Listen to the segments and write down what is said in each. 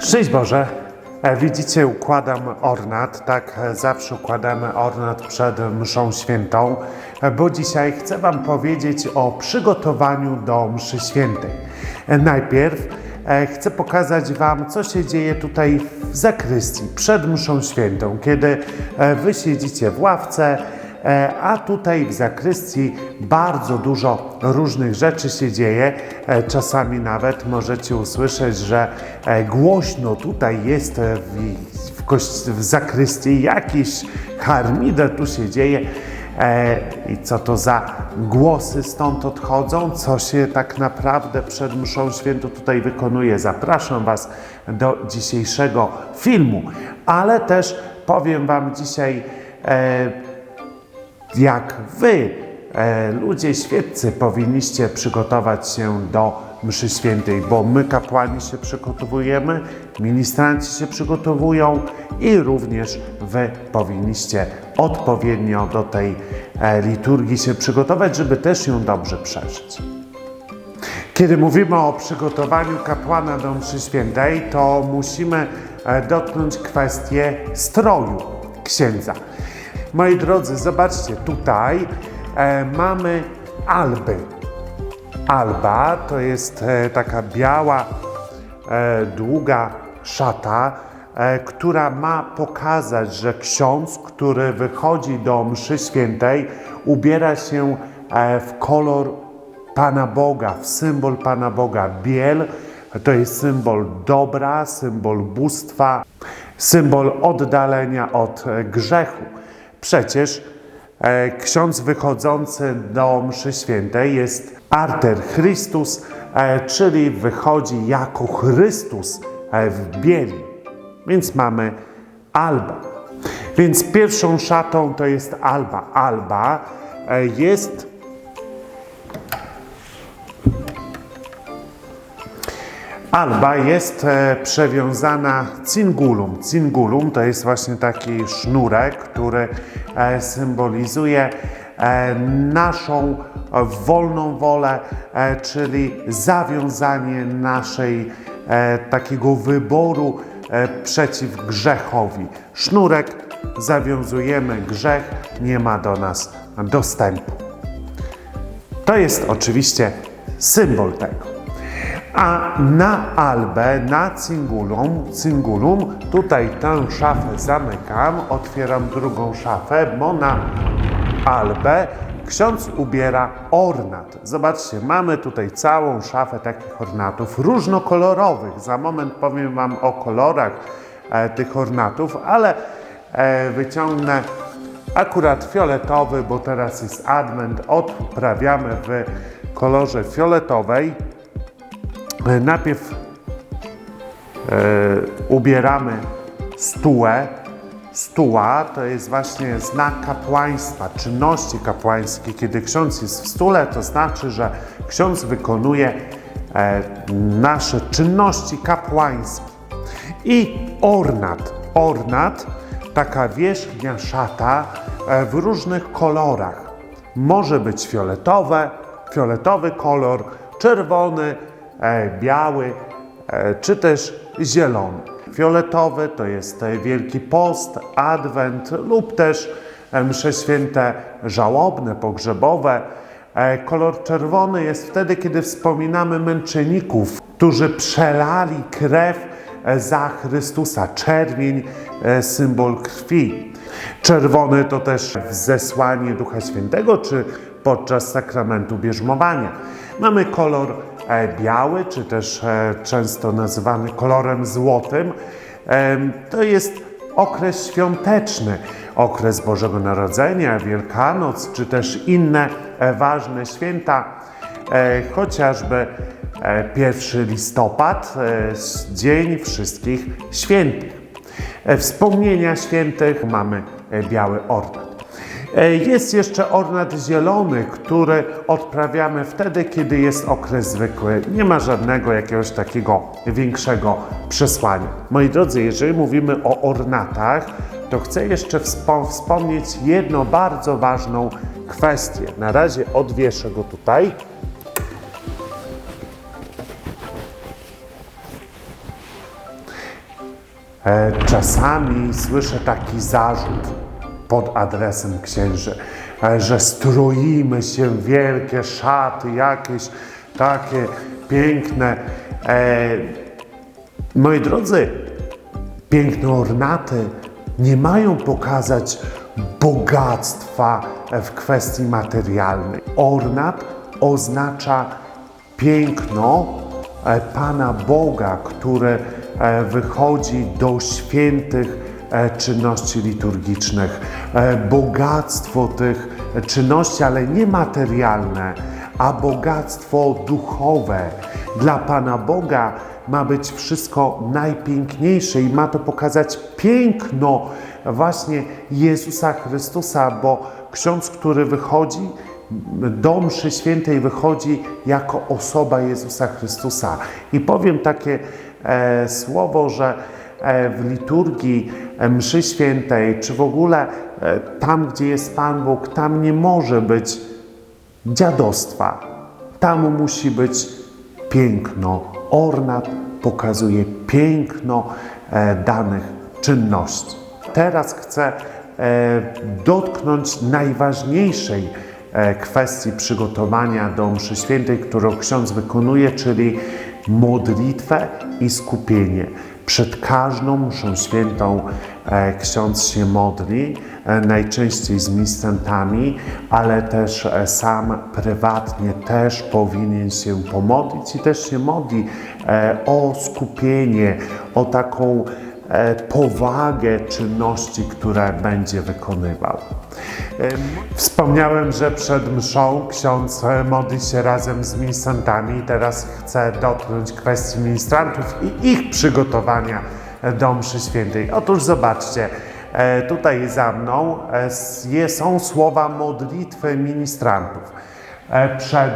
Szczęść Boże! E, Widzicie, układam ornat, tak e, zawsze układamy ornat przed mszą świętą, e, bo dzisiaj chcę Wam powiedzieć o przygotowaniu do mszy świętej. Najpierw chcę pokazać Wam, co się dzieje tutaj w zakrystii przed mszą świętą, kiedy Wy siedzicie w ławce, A tutaj w zakrystii bardzo dużo różnych rzeczy się dzieje. E, Czasami nawet możecie usłyszeć, że e, głośno tutaj jest e, w, w, w zakrystii jakiś harmider tu się dzieje. E, I co to za głosy stąd odchodzą? Co się tak naprawdę przed mszą świętą tutaj wykonuje? Zapraszam Was do dzisiejszego filmu, ale też powiem Wam dzisiaj e, jak wy, e, ludzie świeccy, powinniście przygotować się do mszy świętej, bo my kapłani się przygotowujemy, ministranci się przygotowują i również wy powinniście odpowiednio do tej e, liturgii się przygotować, żeby też ją dobrze przeżyć. Kiedy mówimy o przygotowaniu kapłana do mszy świętej, to musimy e, dotknąć kwestię stroju księdza. Moi drodzy, zobaczcie, tutaj e, mamy alby. Alba to jest e, taka biała, e, długa szata, e, która ma pokazać, że ksiądz, który wychodzi do mszy świętej, ubiera się e, w kolor Pana Boga, w symbol Pana Boga. Biel to jest symbol dobra, symbol bóstwa, symbol oddalenia od e, grzechu. Przecież e, ksiądz wychodzący do mszy świętej jest arter Chrystus, e, czyli wychodzi jako Chrystus e, w bieli. Więc mamy alba. Więc pierwszą szatą to jest alba. Alba jest Alba jest e, przewiązana cingulum. Cingulum to jest właśnie taki sznurek, który e, symbolizuje e, naszą wolną wolę, czyli zawiązanie naszej takiego wyboru przeciw grzechowi. Sznurek zawiązujemy grzech, nie ma do nas dostępu. To jest oczywiście symbol tego. A na albę, na cingulum, cingulum, tutaj tę szafę zamykam, otwieram drugą szafę, bo na albę ksiądz ubiera ornat. Zobaczcie, mamy tutaj całą szafę takich ornatów, różnokolorowych. Za moment powiem Wam o kolorach e, tych ornatów, ale e, wyciągnę akurat fioletowy, bo teraz jest advent, odprawiamy w kolorze fioletowej. E, Najpierw e, ubieramy stułę. Stuła to jest właśnie znak kapłaństwa, czynności kapłańskiej. Kiedy ksiądz jest w stule, to znaczy, że ksiądz wykonuje e, nasze czynności kapłańskie. I ornat. Ornat, taka wierzchnia szata w różnych kolorach. Może być fioletowe, fioletowy kolor, czerwony, biały, e, czy też zielony. Fioletowy to jest e, Wielki Post, Adwent lub też e, msze święte żałobne, pogrzebowe. E, Kolor czerwony jest wtedy, kiedy wspominamy męczenników, którzy przelali krew e, za Chrystusa. Czerwień, e, symbol krwi. Czerwony to też zesłanie Ducha Świętego, czy podczas sakramentu bierzmowania. Mamy kolor e, biały, czy też e, często nazywany kolorem złotym. Em, To jest okres świąteczny, okres Bożego Narodzenia, Wielkanoc, czy też inne e, ważne święta, e, chociażby e, 1 listopad, e, Dzień Wszystkich Świętych. E, Wspomnienia świętych mamy e, biały ornat. E, Jest jeszcze ornat zielony, który odprawiamy wtedy, kiedy jest okres zwykły. Nie ma żadnego jakiegoś takiego większego przesłania. Moi drodzy, jeżeli mówimy o ornatach, to chcę jeszcze wspo- wspomnieć jedną bardzo ważną kwestię. Na razie odwieszę go tutaj. E, Czasami słyszę taki zarzut pod adresem księży, że stroimy się w wielkie szaty, jakieś takie piękne. E, moi drodzy, piękne ornaty nie mają pokazać bogactwa w kwestii materialnej. Ornat oznacza piękno e, Pana Boga, który e, wychodzi do świętych czynności liturgicznych. E, Bogactwo tych czynności, ale nie materialne, a bogactwo duchowe. Dla Pana Boga ma być wszystko najpiękniejsze i ma to pokazać piękno właśnie Jezusa Chrystusa, bo ksiądz, który wychodzi do mszy świętej wychodzi jako osoba Jezusa Chrystusa. I powiem takie e, słowo, że e, w liturgii e, mszy świętej, czy w ogóle e, tam, gdzie jest Pan Bóg, tam nie może być dziadostwa. Tam musi być piękno. Ornat pokazuje piękno e, danych czynności. Teraz chcę e, dotknąć najważniejszej e, kwestii przygotowania do mszy świętej, którą ksiądz wykonuje, czyli modlitwę i skupienie. Przed każdą mszą świętą e, ksiądz się modli, e, najczęściej z ministrantami, ale też e, sam prywatnie też powinien się pomodlić i też się modli o skupienie, o taką powagę czynności, które będzie wykonywał. Em, Wspomniałem, że przed mszą ksiądz e, modli się razem z ministrantami. Teraz chcę dotknąć kwestii ministrantów i ich przygotowania do mszy świętej. Otóż zobaczcie, e, tutaj za mną e, są słowa modlitwy ministrantów e, przed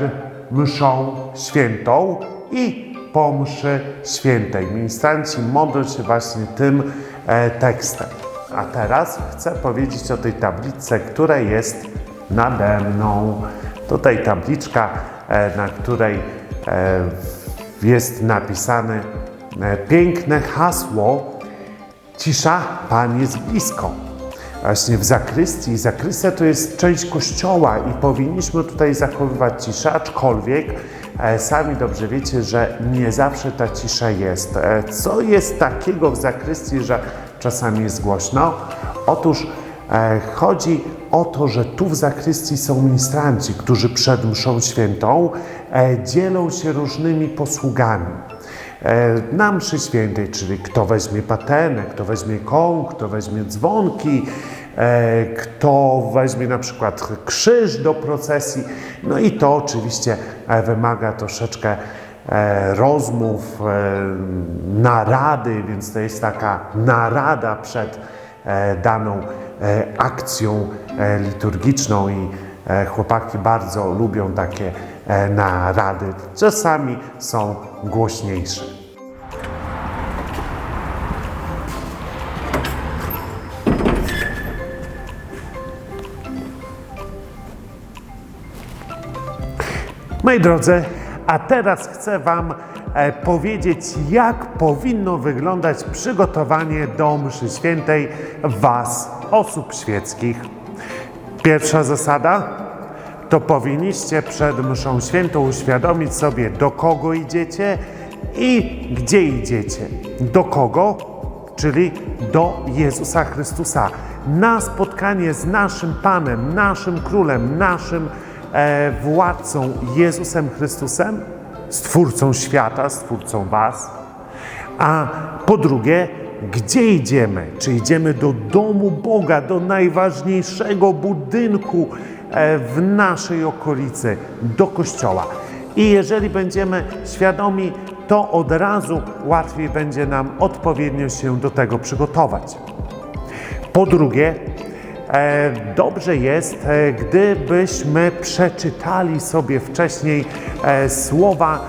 mszą świętą i po mszy świętej. Ministranci modlą się właśnie tym e, tekstem. A teraz chcę powiedzieć o tej tabliczce, która jest nade mną. Tutaj tabliczka, e, na której e, jest napisane piękne hasło Cisza, Pan jest blisko. Właśnie w zakrystii. Zakrystia to jest część kościoła i powinniśmy tutaj zachowywać ciszę, aczkolwiek sami dobrze wiecie, że nie zawsze ta cisza jest. E, co jest takiego w zakrystii, że czasami jest głośno? Otóż e, chodzi o to, że tu w zakrystii są ministranci, którzy przed mszą świętą e, dzielą się różnymi posługami e, na mszy świętej, czyli kto weźmie patenę, kto weźmie koł, kto weźmie dzwonki, e, kto weźmie na przykład krzyż do procesji. No i to oczywiście e, wymaga troszeczkę e, rozmów, e, narady, więc to jest taka narada przed e, daną e, akcją e, liturgiczną i e, chłopaki bardzo lubią takie e, narady. Czasami są głośniejsze. Moi drodzy, a teraz chcę Wam e, powiedzieć, jak powinno wyglądać przygotowanie do mszy świętej Was, osób świeckich. Pierwsza zasada to powinniście przed mszą świętą uświadomić sobie, do kogo idziecie i gdzie idziecie. Do kogo? Czyli do Jezusa Chrystusa. Na spotkanie z naszym Panem, naszym Królem, naszym władcą Jezusem Chrystusem, Stwórcą świata, Stwórcą Was. A po drugie, gdzie idziemy? Czy idziemy do domu Boga, do najważniejszego budynku e, w naszej okolicy, do kościoła? I jeżeli będziemy świadomi, to od razu łatwiej będzie nam odpowiednio się do tego przygotować. Po drugie, e, dobrze jest, e, gdybyśmy przeczytali sobie wcześniej e, słowa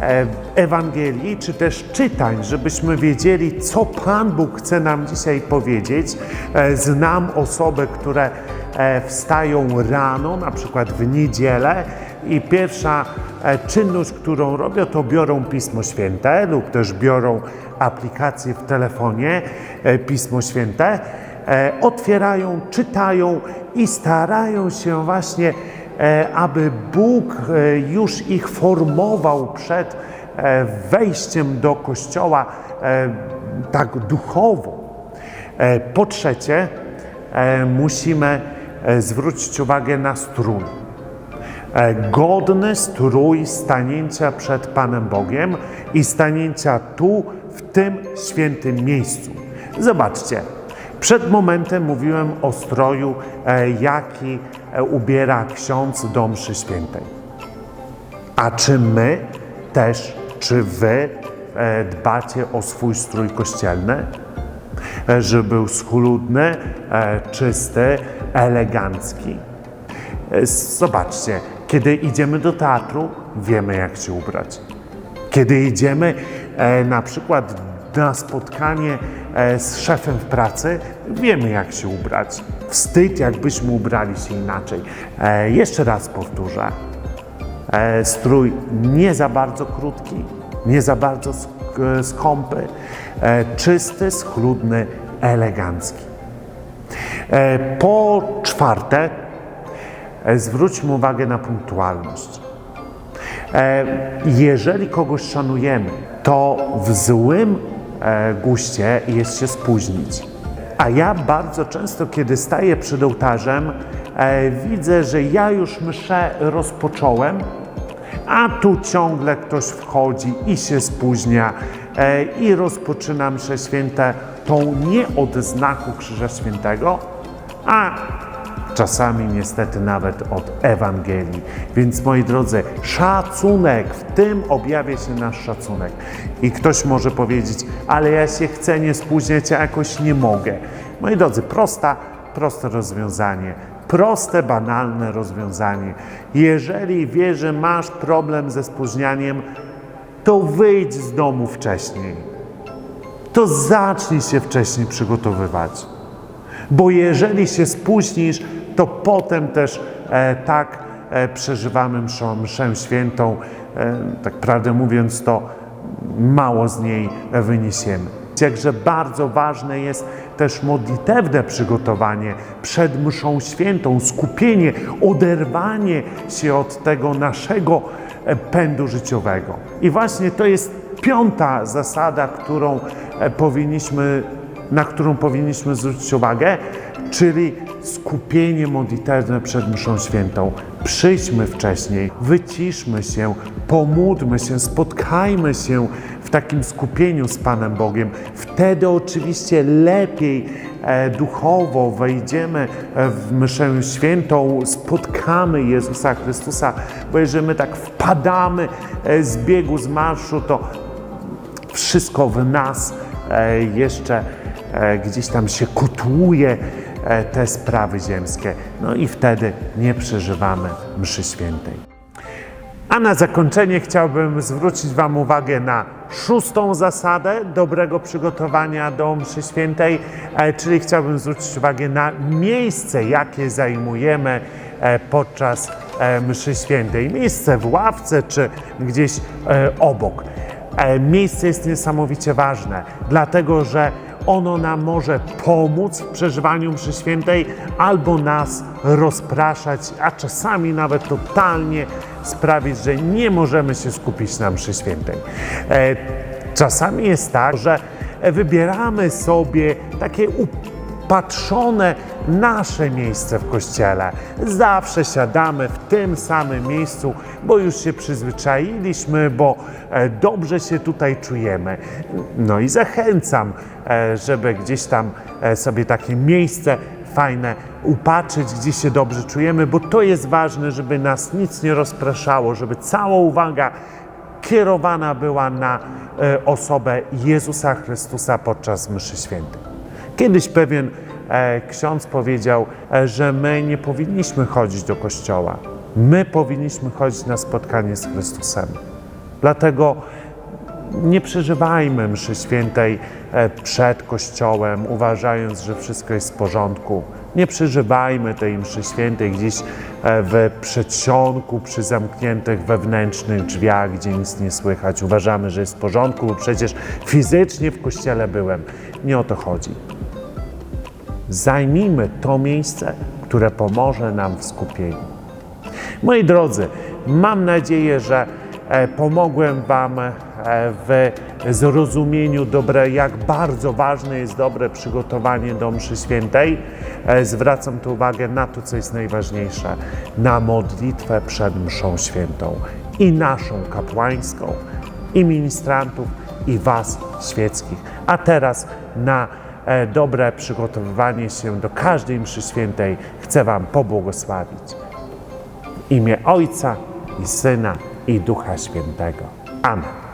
e, Ewangelii, czy też czytań, żebyśmy wiedzieli, co Pan Bóg chce nam dzisiaj powiedzieć. E, Znam osoby, które e, wstają rano, na przykład w niedzielę, i pierwsza e, czynność, którą robią, to biorą Pismo Święte lub też biorą aplikację w telefonie e, Pismo Święte, e, otwierają, czytają i starają się właśnie, e, aby Bóg e, już ich formował przed e, wejściem do kościoła e, tak duchowo. E, Po trzecie, e, musimy e, zwrócić uwagę na strój. E, Godny strój stanięcia przed Panem Bogiem i stanięcia tu, w tym świętym miejscu. Zobaczcie, przed momentem mówiłem o stroju, e, jaki e, ubiera ksiądz do mszy świętej. A czy my też, czy wy e, dbacie o swój strój kościelny? Żeby był schludny, czysty, elegancki? Zobaczcie, kiedy idziemy do teatru, wiemy jak się ubrać. Kiedy idziemy na przykład na spotkanie e, z szefem w pracy, wiemy jak się ubrać. Wstyd, jakbyśmy ubrali się inaczej. E, jeszcze raz powtórzę. E, strój nie za bardzo krótki, nie za bardzo sk- skąpy, czysty, schludny, elegancki. Po czwarte, zwróćmy uwagę na punktualność. Jeżeli kogoś szanujemy, to w złym e, guście jest się spóźnić. A ja bardzo często, kiedy staję przed ołtarzem, e, widzę, że ja już mszę rozpocząłem, a tu ciągle ktoś wchodzi i się spóźnia e, i rozpoczyna mszę święte tą nie od znaku Krzyża Świętego, a czasami niestety nawet od Ewangelii. Więc moi drodzy, szacunek, w tym objawia się nasz szacunek. I ktoś może powiedzieć, ale ja się chcę nie spóźniać, a jakoś nie mogę. Moi drodzy, prosta, proste rozwiązanie. Proste, banalne rozwiązanie. Jeżeli wiesz, że masz problem ze spóźnianiem, to wyjdź z domu wcześniej. To zacznij się wcześniej przygotowywać. Bo jeżeli się spóźnisz, to potem też e, tak e, przeżywamy mszą, mszę świętą, e, tak prawdę mówiąc, to mało z niej wyniesiemy. Jakże bardzo ważne jest też modlitewne przygotowanie przed mszą świętą, skupienie, oderwanie się od tego naszego pędu życiowego. I właśnie to jest piąta zasada, którą powinniśmy na którą powinniśmy zwrócić uwagę, czyli skupienie modlitewne przed mszą świętą. Przyjdźmy wcześniej, wyciszmy się, pomódlmy się, spotkajmy się w takim skupieniu z Panem Bogiem. Wtedy oczywiście lepiej e, duchowo wejdziemy w mszę świętą, spotkamy Jezusa Chrystusa, bo jeżeli my tak wpadamy e, z biegu, z marszu, to wszystko w nas e, jeszcze gdzieś tam się kotłuje te sprawy ziemskie. No i wtedy nie przeżywamy mszy świętej. A na zakończenie chciałbym zwrócić Wam uwagę na szóstą zasadę dobrego przygotowania do mszy świętej, e, czyli chciałbym zwrócić uwagę na miejsce, jakie zajmujemy e, podczas e, mszy świętej. Miejsce w ławce czy gdzieś e, obok. E, Miejsce jest niesamowicie ważne, dlatego że ono nam może pomóc w przeżywaniu mszy świętej albo nas rozpraszać, a czasami nawet totalnie sprawić, że nie możemy się skupić na mszy świętej. E, Czasami jest tak, że wybieramy sobie takie upatrzone nasze miejsce w kościele. Zawsze siadamy w tym samym miejscu, bo już się przyzwyczailiśmy, bo e, dobrze się tutaj czujemy. No i zachęcam, e, żeby gdzieś tam e, sobie takie miejsce fajne upatrzyć, gdzie się dobrze czujemy, bo to jest ważne, żeby nas nic nie rozpraszało, żeby cała uwaga kierowana była na osobę Jezusa Chrystusa podczas mszy świętej. Kiedyś pewien e, ksiądz powiedział, e, że my nie powinniśmy chodzić do kościoła. My powinniśmy chodzić na spotkanie z Chrystusem. Dlatego nie przeżywajmy mszy świętej e, przed kościołem, uważając, że wszystko jest w porządku. Nie przeżywajmy tej mszy świętej gdzieś w przedsionku, przy zamkniętych wewnętrznych drzwiach, gdzie nic nie słychać. Uważamy, że jest w porządku, bo przecież fizycznie w kościele byłem. Nie o to chodzi. Zajmijmy to miejsce, które pomoże nam w skupieniu. Moi drodzy, mam nadzieję, że e, pomogłem Wam e, w zrozumieniu dobre, jak bardzo ważne jest dobre przygotowanie do mszy świętej. E, Zwracam tu uwagę na to, co jest najważniejsze, na modlitwę przed mszą świętą i naszą kapłańską, i ministrantów, i Was świeckich. A teraz na dobre przygotowywanie się do każdej mszy świętej chcę Wam pobłogosławić. W imię Ojca i Syna i Ducha Świętego. Amen.